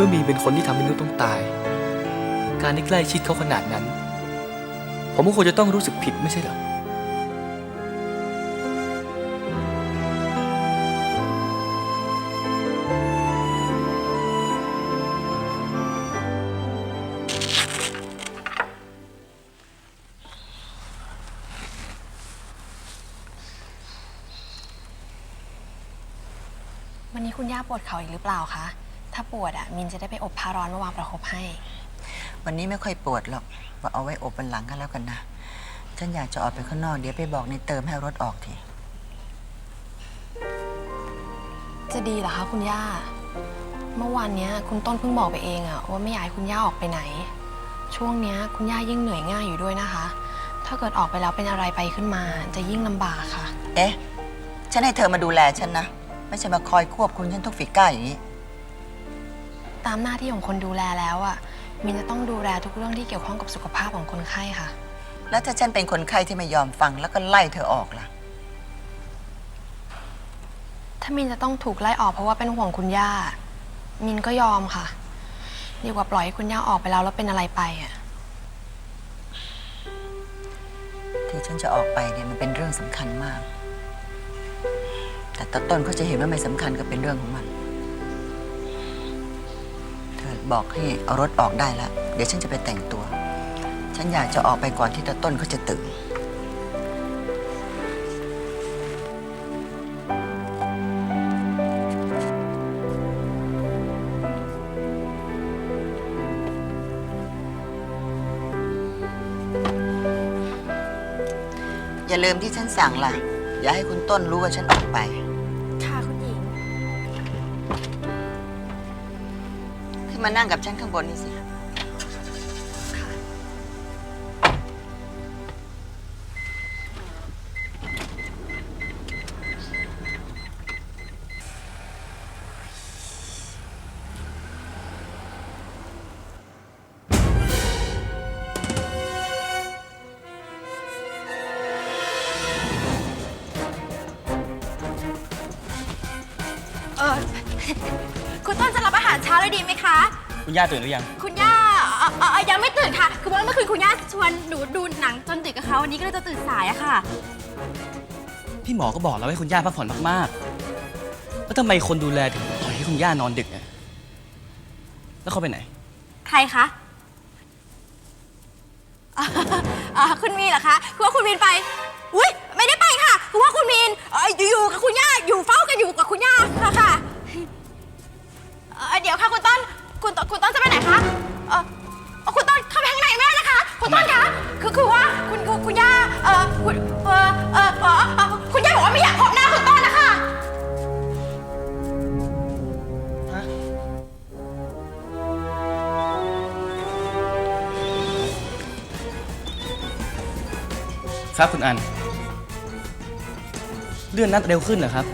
เมื่อมีเป็นคนที่ทำให้นุชต้องตาย การที่ใกล้ชิดเขาขนาดนั้น ผมก็ควรจะต้องรู้สึกผิดไม่ใช่หรอวันนี้คุณย่าปวดเข่าอีกหรือเปล่าคะ ถ้าปวดอะมินจะได้ไปอบผ้าร้อนมาวางประคบให้ วันนี้ไม่ค่อยปวดหรอกว่าเอาไว้อบวันหลังก็แล้วกันนะ ฉันอยากจะออกไปข้างนอกเดี๋ยวไปบอกในเติมให้เอารถออกทีจะดีเหรอคะคุณย่า เมื่อวานเนี้ยคุณต้นเพิ่งบอกไปเองอะว่าไม่อยากให้คุณย่าออกไปไหน ช่วงเนี้ยคุณย่ายิ่งเหนื่อยง่ายอยู่ด้วยนะคะ ถ้าเกิดออกไปแล้วเป็นอะไรไปขึ้นมา จะยิ่งลำบากค่ะ เอ๊ะ ฉันให้เธอมาดูแลฉันนะ ไม่ใช่มาคอยควบคุมฉันทุกฝีก้าวอย่างนี้ ตามหน้าที่ของคนดูแลแล้วอะมินจะต้องดูแลทุกเรื่องที่เกี่ยวข้องกับสุขภาพของคนไข้ค่ะ แล้วถ้าฉันเป็นคนไข้ที่ไม่ยอมฟังแล้วก็ไล่เธอออกล่ะ ถ้ามินจะต้องถูกไล่ออกเพราะว่าเป็นห่วงคุณย่า มินก็ยอมค่ะ ดีกว่าปล่อยให้คุณย่าออกไปแล้วแล้วเป็นอะไรไปอะที่ฉันจะออกไปเนี่ยมันเป็นเรื่องสำคัญมาก แต่ตาต้นเขาจะเห็นว่าไม่สำคัญก็เป็นเรื่องของมันเธอ บอกให้เอารถออกได้แล้ว เดี๋ยวฉันจะไปแต่งตัว ฉันอยากจะออกไปก่อนที่ตาต้นเขาจะตื่น อย่าลืมที่ฉันสั่งล่ะ อย่าให้คุณต้นรู้ว่าฉันออกไป มานั่งกับฉันข้างบนนี่สิ คุณต้นจะรับอาหารเช้าเลยดีไหมคะ คุณย่าตื่นหรือยัง คุณย่าเอ่อเอ่อยังไม่ตื่นค่ะ คือว่าเมื่อคืนคุณย่าชวนหนูดูหนังจนดึกกับเขาวันนี้ก็เลยจะตื่นสายอะค่ะ พี่หมอก็บอกแล้วให้คุณย่าพักผ่อนมากๆ แล้วทำไมคนดูแลถึงปล่อยให้คุณย่านอนดึกอะแล้วเขาไปไหน ใครคะอ่าอ่าคุณมีนเหรอคะ คือว่าคุณมีนไป อุ้ย คุณย่า เอ่อคุณเอ่อเอ่อเอ่อเอ่อคุณย่าบอกว่าไม่อยากพบหน้าคุณต้นนะคะ ครับคุณอัน เลื่อนนัดเร็วขึ้นเหรอครับ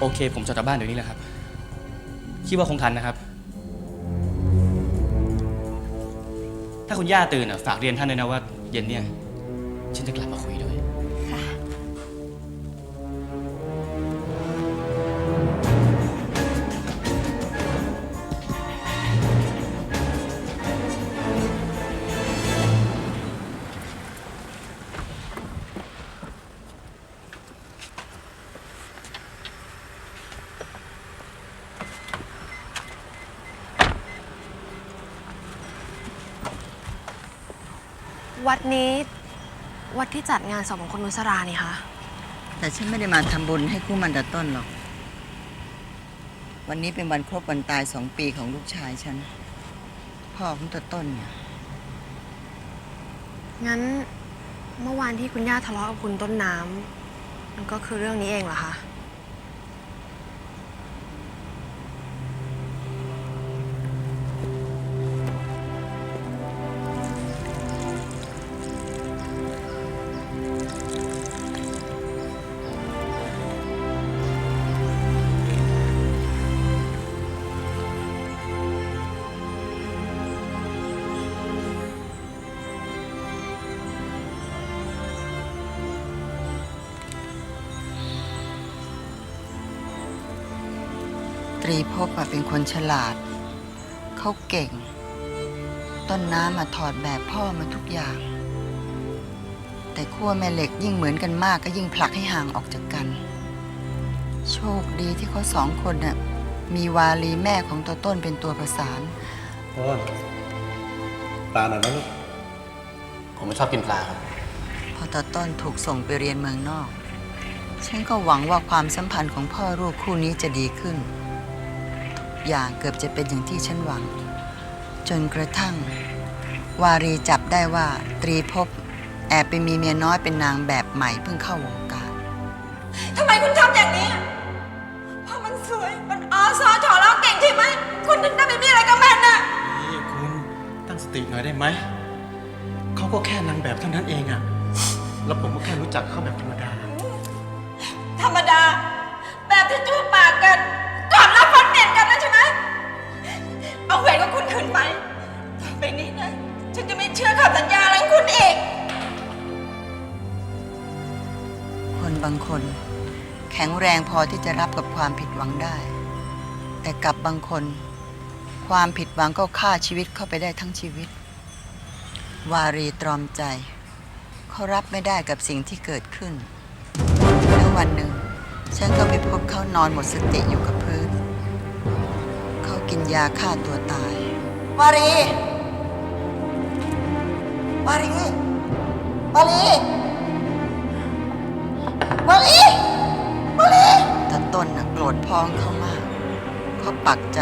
โอเค ผมจะกลับบ้านเดี๋ยวนี้แหละครับ คิดว่าคงทันนะครับ ถ้าคุณย่าตื่นอะฝากเรียนท่านด้วยนะว่า เย็นเนี่ย วัดนี้ วัดที่จัดงานศพของคุณนุสรานี่คะแต่ฉันไม่ได้มาทำบุญให้คู่มันตาต้นหรอก วันนี้เป็นวันครบวันตายสองปีของลูกชายฉัน พ่อของตาต้นเนี่ยงั้นเมื่อวานที่คุณย่าทะเลาะกับคุณต้นน้ำมันก็คือเรื่องนี้เองเหรอคะ ตรีภพอะเป็นคนฉลาด เขาเก่ง ต้นน้ำมาถอดแบบพ่อมาทุกอย่าง แต่ขั้วแม่เหล็กยิ่งเหมือนกันมากก็ยิ่งผลักให้ห่างออกจากกัน โชคดีที่เขาสองคนน่ะมีวาลีแม่ของตัวต้นเป็นตัวประสาน ต้นปลาหน่อยนะลูกผมไม่ชอบกินปลาครับ พอตาต้นถูกส่งไปเรียนเมืองนอก ฉันก็หวังว่าความสัมพันธ์ของพ่อลูกคู่นี้จะดีขึ้นทุก อย่างเกือบจะเป็นอย่างที่ฉันหวัง จนกระทั่ง วารีจับได้ว่าตรีภพแอบไปมีเมียน้อยเป็นนางแบบใหม่เพิ่งเข้าวงการทำไมคุณทำอย่างนี้อะเพราะมันสวยมันอาซาถอแล้วเก่งใช่ไหมคุณถึงได้ไปมีอะไรกับมันน่ะนี่คุณตั้งสติหน่อยได้ไหมเขาก็แค่นางแบบเท่านั้นเองอะแล้วผมก็แค่รู้จักเขาแบบธรรมดา ฉันจะไม่เชื่อคำสัญญาอะไรของคุณอีก คนบางคน แข็งแรงพอที่จะรับกับความผิดหวังได้ แต่กับบางคน ความผิดหวังก็ฆ่าชีวิตเข้าไปได้ทั้งชีวิต วารีตรอมใจ เขารับไม่ได้กับสิ่งที่เกิดขึ้นแล้ววันหนึ่ง ฉันก็ไปพบเขานอนหมดสติอยู่กับพื้น เขากินยาฆ่าตัวตาย วารี วารีวารีมาลีมาลีแต่ต้นน่ะโกรธพ่อของเขามากเขาปักใจ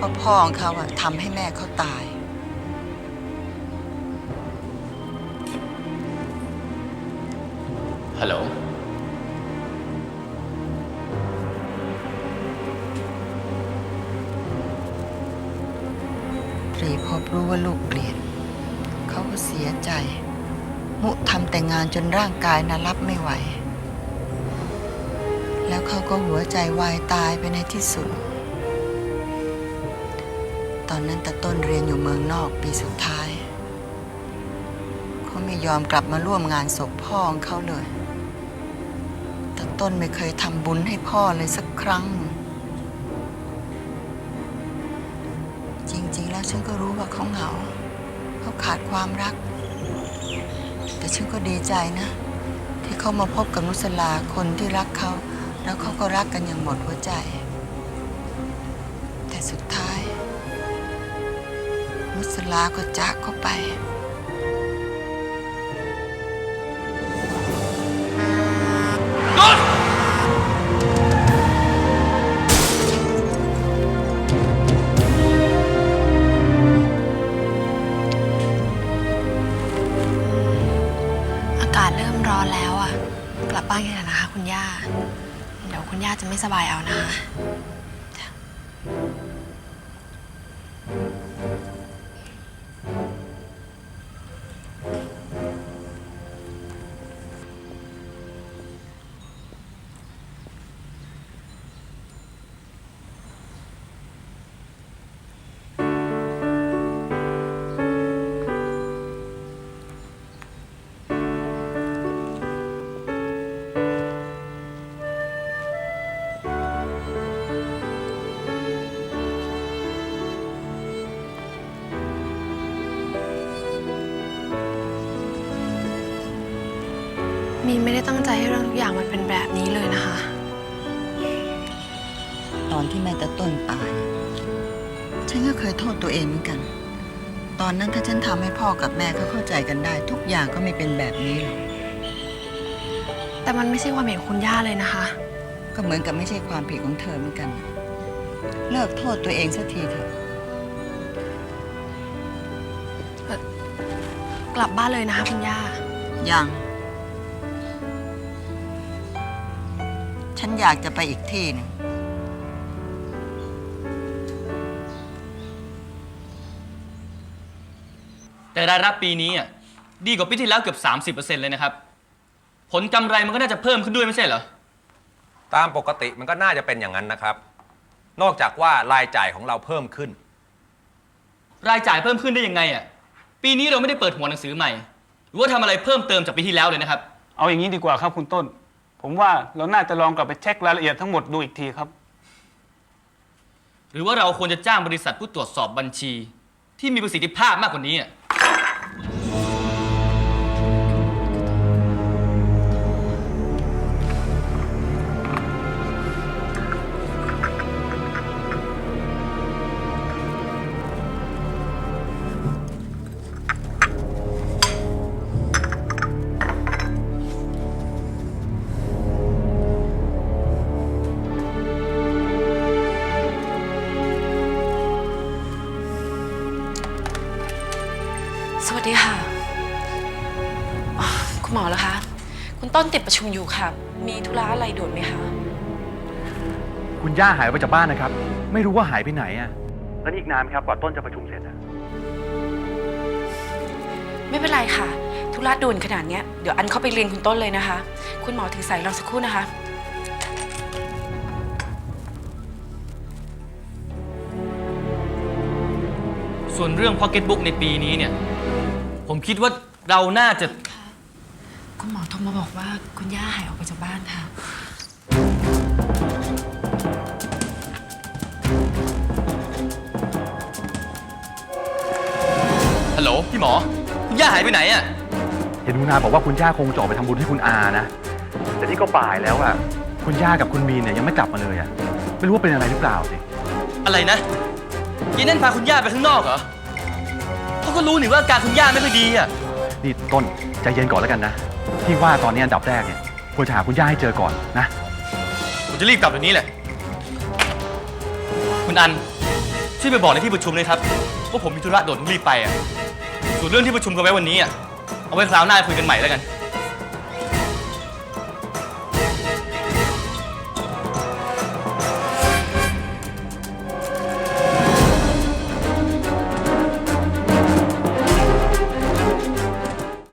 ว่าพ่อของเขาอะทำให้แม่เขาตาย ฮัลโหล ตรีพบรู้ว่าลูกเปลี่ยน เสียใจ มุทำแต่งานจนร่างกายน่ะรับไม่ไหว แล้วเขาก็หัวใจวายตายไปในที่สุด ตอนนั้นตาต้นเรียนอยู่เมืองนอกปีสุดท้าย เขาไม่ยอมกลับมาร่วมงานศพพ่อของเขาเลยตาต้นไม่เคยทำบุญให้พ่อเลยสักครั้งจริงๆ แล้วฉันก็รู้ว่าเขาเหงา เขาขาดความรัก แต่ฉันก็ดีใจนะ ที่เขามาพบกับนุสลาคนที่รักเขา แล้วเขาก็รักกันอย่างหมดหัวใจ แต่สุดท้าย นุสลาก็จากเขาไปากาศเริ่มร้อนแล้วอะกลับบ้านกันเถอะนะคะคุณย่า เดี๋ยวคุณย่าจะไม่สบายเอานะคะ มีนไม่ได้ตั้งใจให้เรื่องทุกอย่างมันเป็นแบบนี้เลยนะคะ ตอนที่แม่ตะต้นตาย ฉันก็เคยโทษตัวเองเหมือนกัน ตอนนั้นถ้าฉันทำให้พ่อกับแม่เขาเข้าใจกันได้ ทุกอย่างก็ไม่เป็นแบบนี้หรอก แต่มันไม่ใช่ความเห็นคุณย่าเลยนะคะ ก็เหมือนกับไม่ใช่ความผิดของเธอเหมือนกัน เลิกโทษตัวเองสักทีเถอะ กลับบ้านเลยนะคะคุณย่า ยัง นอยากจะไปอีกที่หนึ่งแต่รายรับปีนี้อะดีกว่าปีที่แล้วเกือบ 30%เลยนะครับ ผลกำไรมันก็น่าจะเพิ่มขึ้นด้วยไม่ใช่เหรอ ตามปกติมันก็น่าจะเป็นอย่างนั้นนะครับ นอกจากว่ารายจ่ายของเราเพิ่มขึ้น รายจ่ายเพิ่มขึ้นได้ยังไงอะปีนี้เราไม่ได้เปิดหัวหนังสือใหม่ หรือว่าทำอะไรเพิ่มเติมจากปีที่แล้วเลยนะครับ เอาอย่างนี้ดีกว่าครับคุณต้น ผมว่าเราน่าจะลองกลับไปเช็ครายละเอียดทั้งหมดดูอีกทีครับ หรือว่าเราควรจะจ้างบริษัทผู้ตรวจสอบบัญชี ที่มีประสิทธิภาพมากกว่านี้อะ ดีค่ะอ๋อคุณหมอเหรอคะ คุณต้นติดประชุมอยู่ค่ะ มีธุระอะไรด่วนไหมคะ คุณย่าหายไปจากบ้านนะครับ ไม่รู้ว่าหายไปไหนอะแล้วนี่อีกนานไหมครับกว่าต้นจะประชุมเสร็จอะไม่เป็นไรค่ะ ธุระด่วนขนาดเนี้ยเดี๋ยวอันเข้าไปเรียนคุณต้นเลยนะคะ คุณหมอถือสายรอสักครู่นะคะ ส่วนเรื่องพ็อกเก็ตบุ๊กในปีนี้เนี่ย ผมคิดว่าเราน่าจะคุณหมอโทรมาบอกว่าคุณย่าหายออกไปจากบ้านค่ะ ฮัลโหลพี่หมอ คุณย่าหายไปไหนอะเห็นคุณนาบอกว่าคุณย่าคงจะออกไปทำบุญให้คุณอานะ แต่นี่ก็บ่ายแล้วอะ คุณย่ากับคุณมีนเนี่ยยังไม่กลับมาเลยอะ ไม่รู้ว่าเป็นอะไรหรือเปล่าสิ อะไรนะยีนั่นพาคุณย่าไปข้างนอกเหรอเขา ก็รู้นี่ว่าอาการคุณย่าไม่ค่อยดีอะ นี่ต้นใจเย็นก่อนแล้วกันนะ ที่ว่าตอนนี้อันดับแรกเนี่ยควรจะหาคุณย่าให้เจอก่อนนะ ผมจะรีบกลับเดี๋ยวนี้แหละ คุณอันช่วยไปบอกในที่ประชุมเลยครับว่าผมมีธุระด่วนต้องรีบไปอะ ส่วนเรื่องที่ประชุมกันไว้วันนี้อะ เอาไว้คราวหน้าคุยกันใหม่แล้วกัน